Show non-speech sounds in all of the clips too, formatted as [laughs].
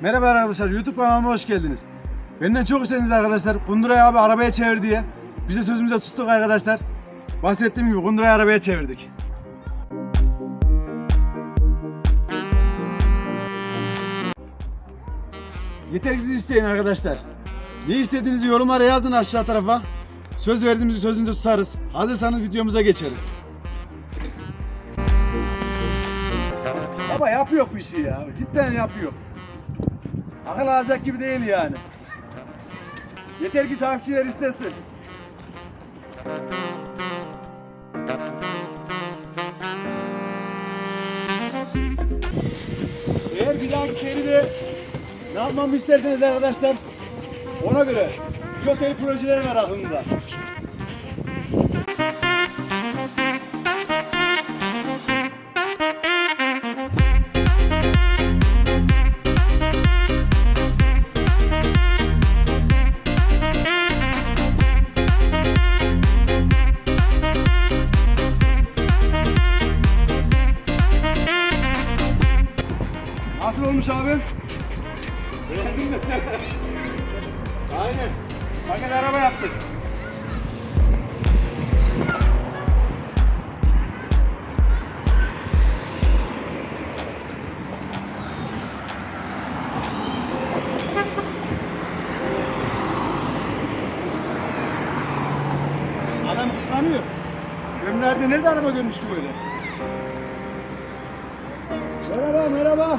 Merhaba arkadaşlar, YouTube kanalıma hoş geldiniz. Benden çok istediniz arkadaşlar, Kundura'yı abi arabaya çevir diye. Biz de sözümüze tuttuk arkadaşlar. Bahsettiğim gibi Kundura'yı arabaya çevirdik. Yeter ki siz isteyin arkadaşlar. Ne istediğinizi yorumlara yazın aşağı tarafa. Söz verdiğimizi sözünde tutarız. Hazırsanız videomuza geçelim. Baba yapıyor bu işi ya. Cidden yapıyor. Akıl alacak gibi değil yani. Yeter ki takipçiler istesin. Eğer bir dahaki seride ne yapmamı isterseniz arkadaşlar ona göre çok iyi projeler var aklımda. Nasıl olmuş abi? [laughs] Aynen. Paket araba yaptık. Adam kıskanıyor. Ömrerde nerede araba görmüş ki böyle? Merhaba, merhaba.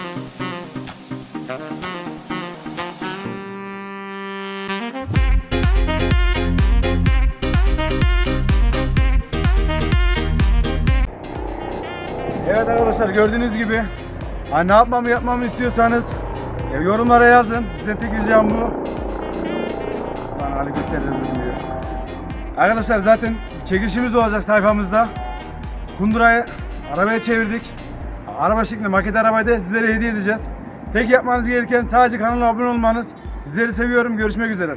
Evet arkadaşlar gördüğünüz gibi hani ne yapmamı yapmamı istiyorsanız e, yorumlara yazın. Size tek ricam bu. Lan Ali Gökler durmuyor. Arkadaşlar zaten çekilişimiz olacak sayfamızda. Kundura'yı arabaya çevirdik. Araba şeklinde maket arabayı da sizlere hediye edeceğiz. Tek yapmanız gereken sadece kanala abone olmanız. Sizleri seviyorum. Görüşmek üzere.